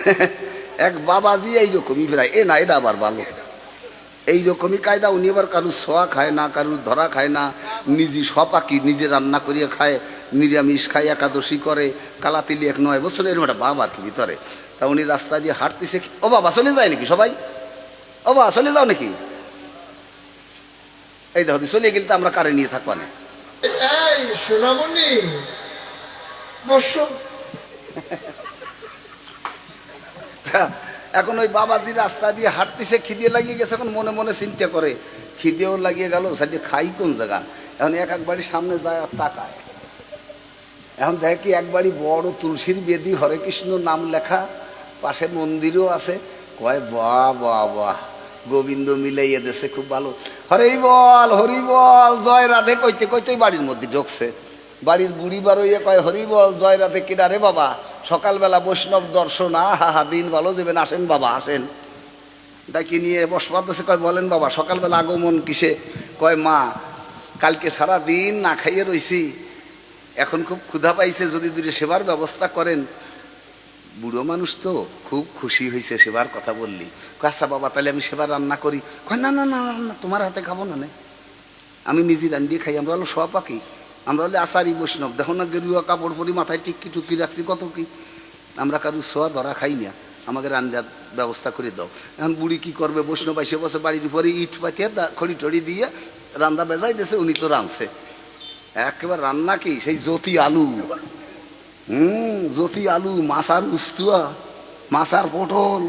এক বাবা বাবাজি এইরকমই প্রায় এ না এটা আবার ভালো। এইরকমই কায়দা উনি আবার কারুর সোয়া খায় না কারুর ধরা খায় না। নিজে সপাকি নিজে রান্না করিয়ে খায় নিরামিষ খায় একাদশী করে কালাতিলি এক নয় বছর এরকম একটা বাবা আর কি ভিতরে। তা উনি রাস্তা দিয়ে হাঁটতেছে ও বাবা চলে যায় নাকি সবাই? ও বাবা চলে যাও নাকি? এই দেখো চলে গেলে তো আমরা কারে নিয়ে থাকবা না? এই সোনামণি বসো। এখন ওই বাবাজি রাস্তা দিয়ে হাঁটতেছে, খিদে লাগিয়ে গেছে, এখন মনে মনে চিন্তা করে, খিদেও লাগিয়ে গেল সাইডে খাই কোন জায়গা? এখন এক এক বাড়ির সামনে যায় আর তাকায়। এখন দেখি এক বাড়ি বড় তুলসীর বেদি, হরে কৃষ্ণ নাম লেখা, পাশে মন্দিরও আছে। কয়, বাহ বাহ বাহ, গোবিন্দ মিলাইয়ে দেশে খুব ভালো। হরি বল হরি বল, জয় রাধে। কইতে কইতে বাড়ির মধ্যে ঢুকছে। বাড়ির বুড়ি বারইয়ে কয়, হরি বল, জয় রাধে কিনা রে বাবা? সকালবেলা বৈষ্ণব দর্শন আহা হা হা দিন ভালো যাবেন আসেন বাবা আসেন। ডাকি নিয়ে বসবাদ আছে কয় বলেন বাবা সকালবেলা আগমন কিসে? কয় মা কালকে সারা দিন না খাইয়ে রইছি। এখন খুব ক্ষুধা পাইছে যদি দুটো সেবার ব্যবস্থা করেন। বুড়ো মানুষ তো খুব খুশি হয়েছে সেবার কথা বললি। আচ্ছা বাবা তাহলে আমি সেবার রান্না করি। কয় না না না না, তোমার হাতে খাব না। আমি নিজে রান্ধিয়ে খাই আমরা হলো সব পাখি আমরা হলে আচারি বৈষ্ণব। দেখো না গেরুয়া কাপড় পরি, মাথায় টিক্কি টুকি রাখছি, কত কি? আমরা কারু সোয়া ধরা খাই না। আমাকে রান্নার ব্যবস্থা করে দাও। এখন বুড়ি কি করবে? বৈষ্ণব এসে বসে বাড়ির উপরে ইট পাতিয়ে খড়ি টড়ি দিয়ে রান্না বেজাই দিয়েছে উনি তো রাঁধছে। একেবারে রান্না কি? সেই জ্যোতি আলু। হুম, জ্যোতি আলু, মাছার উস্তুয়া, মাছার পটল,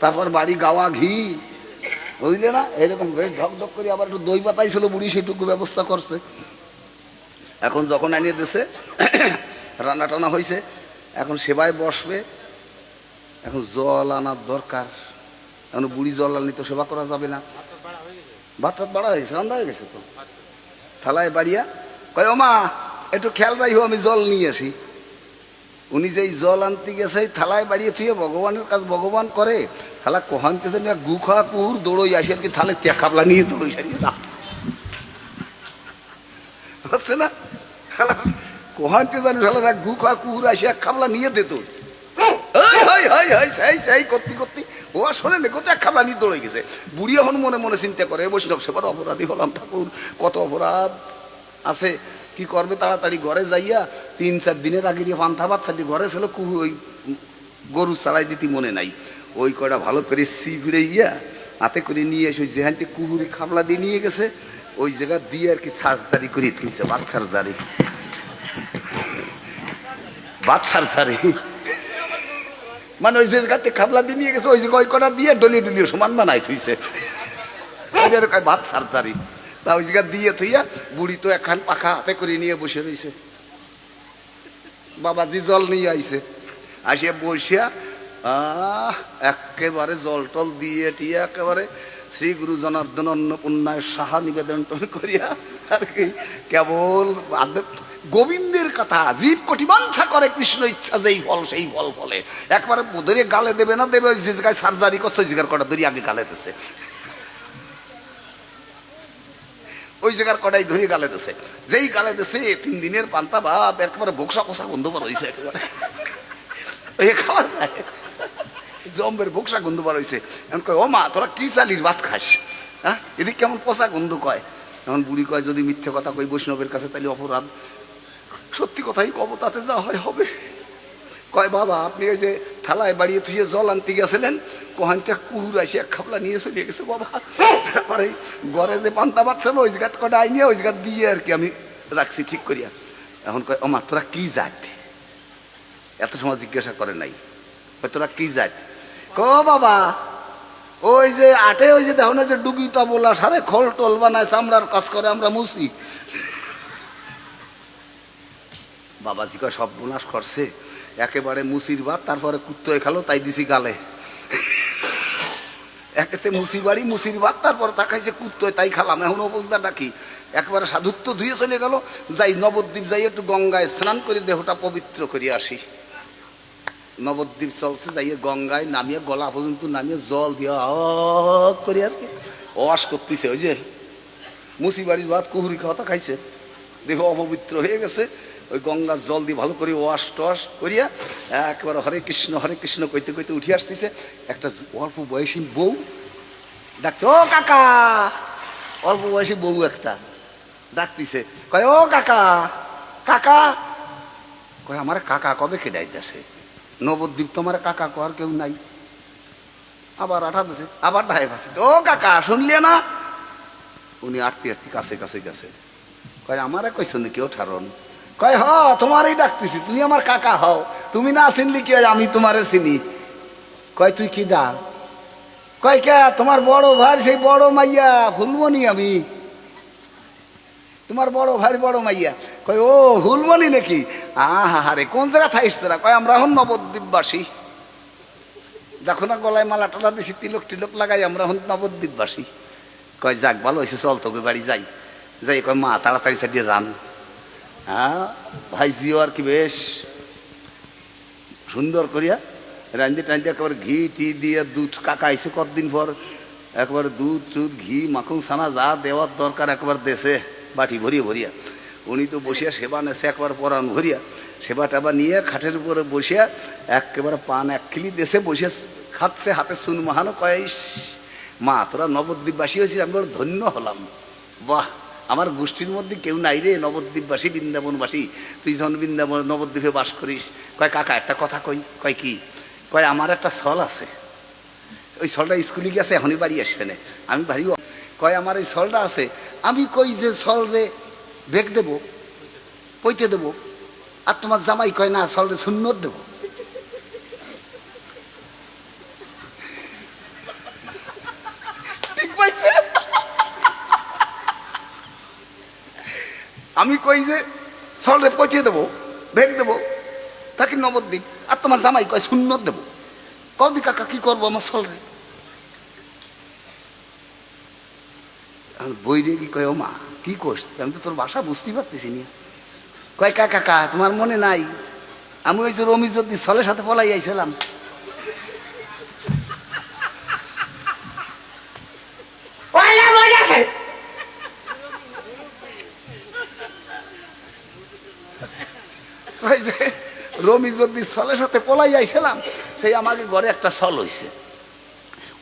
তারপর বাড়ি গাওয়া ঘি। বুঝলে না? এরকম বেশ ঢক ঢক করে আবার একটু দই পাতাই ছিল, বুড়ি সেটুকু ব্যবস্থা করছে। এখন যখন আনিয়ে দিছে রান্না টানা হয়েছে এখন সেবায় বসবে, এখন জল আনার দরকার। এখন বুড়ি জল আনি তো সেবা করা যাবে না। টাত বাড়া হয়েছে, রান্না হয়ে গেছে তো। থালায় বাড়িয়া কয় ও মা একটু খেয়াল রাখো আমি জল নিয়ে আসি। উনি যেই জল আনতে গেছে থালায় বাড়িয়ে থুয়ে ভগবানের কাজ ভগবান করে। থালা কোহানতেছে না গু খাওয়া কুহুর দৌড়ই আসি, আর কি থালে ত্যাগ খাবলা নিয়ে দৌড়ই সারিয়ে যা হচ্ছে না? কোহানতে জানি শালারা গু খাওয়া কুহুর আসি, এক খাবলা নিয়ে দিত শোনে না নিয়ে দৌড়ে গেছে। বুড়ি এখন মনে মনে চিন্তা করে অপরাধী হলাম ঠাকুর, কত অপরাধ আছে। কি করবে তাড়াতাড়ি ঘরে যাইয়া, তিন, চার দিনের আগে দিয়ে পান্থা ভাত ঘরে ছিল, কুহু ওই গরু চালাই দিতে মনে নাই। ওই কটা ভালো করে সি ফিরে ইয়া হাতে করে নিয়ে এসে ওই যেহানতে কুহুরি খাবলা দিয়ে নিয়ে গেছে। ওই জায়গা দিয়ে আর কি সার্জারি করে তুলছে বাদ সার্জারি। বাদ সার্জারি। মানে ওই জায়গাতে খাবলা দিয়ে নিয়ে গেছে, ওই জায়গা ওই কটা দিয়ে ডলিয়ে ডলিয়ে সমান বানাই থুইছে। ভাত সার্জারি। তা ওই জায়গা দিয়ে থইয়া বুড়ি তো একখান পাখা হাতে করে নিয়ে বসে রয়েছে বাবাজি জল নিয়ে আইছে। আসিয়া বসিয়া, আহ, একেবারে জল টল দিয়ে টিয়া একেবারে শ্রী গুরু জনার্দন অন্নপূর্ণায় সাহা নিবেদন করিয়া আর কি কেবল গোবিন্দের কথা, জীব কটিবাঞ্ছা করে কৃষ্ণ ইচ্ছা, যেই ফল সেই ফল ফলে। একবারে ধরে গালে দেবে না, দেবে যে জায়গায় সার্জারি করছে, ওই জায়গার কটা ধরে আগে গালে দিছে। ওই জায়গার কটাই ধরে গালে দিছে। যেই গালে দিছে, তিন দিনের পান্তা ভাত, একেবারে বকসা কষা গন্ধ বার হয়েছে একেবারে। খাওয়া যায় জম্বের বকসা গন্ধ বার হয়েছে এখন কয়, ও মা, তোরা কি চালিস? ভাত খাস। হ্যাঁ? এদিক কেমন পচা গন্ধ কয়। এখন বুড়ি কয়, যদি মিথ্যে কথা কই বৈষ্ণবের কাছে তাহলে অপরাধ। সত্যি কথাই কব, তাতে যা হয় হবে। কয়, বাবা, আপনি ওই যে থালায় বাড়িয়ে থুয়ে জল আনতে গেছিলেন, কোহানতে কুহুর আসি এক খাপলা নিয়ে চলে গেছে, বাবা। তারপরে ঘরে যে পান্তা ভাত ছিল, ওই জায়গা কটা আইনি ওই জায়গা দিয়ে আর কি আমি রাখছি ঠিক করিয়া। এখন কয়, ও মা, তোরা কি জাত? এত সময় জিজ্ঞাসা করে নাই। তোরা কি জাত? ক বাবা? ওই যে আটে, ওই যে দেখো না যে ডুবিতা বলা সারে খোল টোল বানায়, চামড়ার কাজ করে, আমরা মুসি। বাবাজি কয়, সব বোনাস করছে। একেবারে মুসির ভাত, তারপরে কুত্তয়ে খালো, তাই দিছি গালে। একেতে মুসি বাড়ি, মুসির ভাত, তারপর তাকাইছে কুত্তয়, তাই খালাম। এখন অবস্থা কি? একবারে সাধুত্ব ধুয়ে চলে গেল, যাই নবদ্বীপ যাই একটু গঙ্গায় স্নান করে দেহটা পবিত্র করে আসি। নবদ্বীপ চলছে, যাইয়ে গঙ্গায় নামিয়ে, গলা পর্যন্ত নামিয়ে জল দিয়ে করে আর কি। অস করতেছে, ওই যে মুসি বাড়ির ভাত, কুহুরি খাওয়াটা খাইছে। দেহ অপবিত্র হয়ে গেছে, ওই গঙ্গার জল দিয়ে ভালো করে ওয়াশ টস করিয়া একেবারে হরে কৃষ্ণ হরে কৃষ্ণ কইতে কইতে উঠে আসতেছে, একটা অল্প বয়সী বউ। ডাকছে, ও কাকা! অল্প বয়সী বউ একটা ডাকতিছে, কয়, ও কাকা কাকা! কয়, আমার কাকা কবে কে ডাইতেছে নবদ্বীপ তো আমার কাকা কর কেউ নাই। আবার আঠা দিছে, আবার ঢাই ফাঁসি ও কাকা শুনলে না? উনি আটতি আটতি কাছে কাছে গেছে কয়, আমারে কইছো নি কেউ ঠারন কয়, হ, তোমারই ডাকতেছি, তুমি আমার কাকা হও। তুমি না চিনলি কি আমি তোমারে চিনি। কয়, তুই কি ডাক? কয়, কে? তোমার বড় ভাই, সেই বড় মাইয়া ফুলমনি আমি। তোমার বড় ভাই বড় মাইয়া। কয়, ও, হুলমনি নাকি? আহা রে কোন জায়গা থাইস তোরা? কয়, আমরা হন নবদ্বীপবাসী। দেখো না, গলায় মালা টালা দিছি, তিলক টিলক লাগাই, আমরা হন নবদ্বীপবাসী। কয়, যাক, ভালো হয়েছে চল তোকে বাড়ি যাই। যাই, কয়, মা, তাড়াতাড়ি সাইডে রান। হ্যাঁ ভাই, জিও আর কি বেশ? সুন্দর করিয়া রান্ধে টান্ধে একেবারে ঘি টি দিয়ে দুধ কাকা আইসে কতদিন পর। একবার দুধ টুধ ঘি, মাখন, ছানা, যা দেওয়ার দরকার একবার দেশে বাটি ভরিয়ে ভরিয়া। উনি তো বসিয়া সেবা নেছে, একবার পরান ভরিয়া। সেবা টেবা নিয়ে খাটের উপরে বসিয়া একেবারে পান এক খিলি দেশে বসে খাচ্ছে, হাতে সুন মাহানো কয়েস মা, তোরা নবদ্বীপবাসী হয়েছিস, আমি বড় ধন্য হলাম। বাহ, আমার গোষ্ঠীর মধ্যে কেউ নাই রে নবদ্বীপবাসী, বৃন্দাবনবাসী। তুই যখন বৃন্দাবন, নবদ্বীপে বাস করিস, কয়, কাকা, একটা কথা কই, কয় কি? কয়, আমার একটা ছল আছে। ওই ছলটা স্কুলে গেছে, এখনই বাড়ি আসবে না। আমি বাড়ি কয়, আমার এই ছলটা আছে। আমি কই যে রে বেগ দেবো, পইতে দেবো, আর তোমার জামাই কয় না রে শূন্যত দেবো। আমি কই যে ছলরে পচিয়ে দেবো ভেগ দেবো, তাকে নবদ্বীপ আর তোমার জামাই কয় শূন্য দেবো। কদি কাকা, কি করব আমার ছলরে বই রে কি কয় ও মা কি করছ? আমি তো তোর বাসা বুঝতেই পারতেছি না। কয় কাকা কাকা তোমার মনে নাই? আমি ওই যে রমি যদি সলের সাথে পলাই আইছিলাম। রমি যদি ছলের সাথে পলাই আইছিলাম সেই আমাকে ঘরে একটা সল হইছে।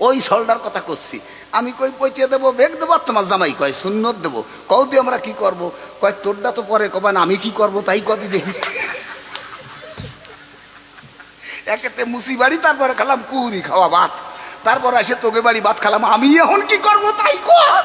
ওই সলডার কথা করছি। আমি কই পইতে দেবো, বেগ দেবো আর তোমার জামাই কয়, সুন্নত দেবো। কও দিয়ে আমরা কি করব? কয়, তোরটা তো পরে কবেন আমি কি করব তাই কবি দেখি। একেতে মুসি বাড়ি, তারপরে খেলাম কুড়ি খাওয়া ভাত। তারপর আসে তোকে বাড়ি ভাত খেলাম আমি এখন কি করব তাই কর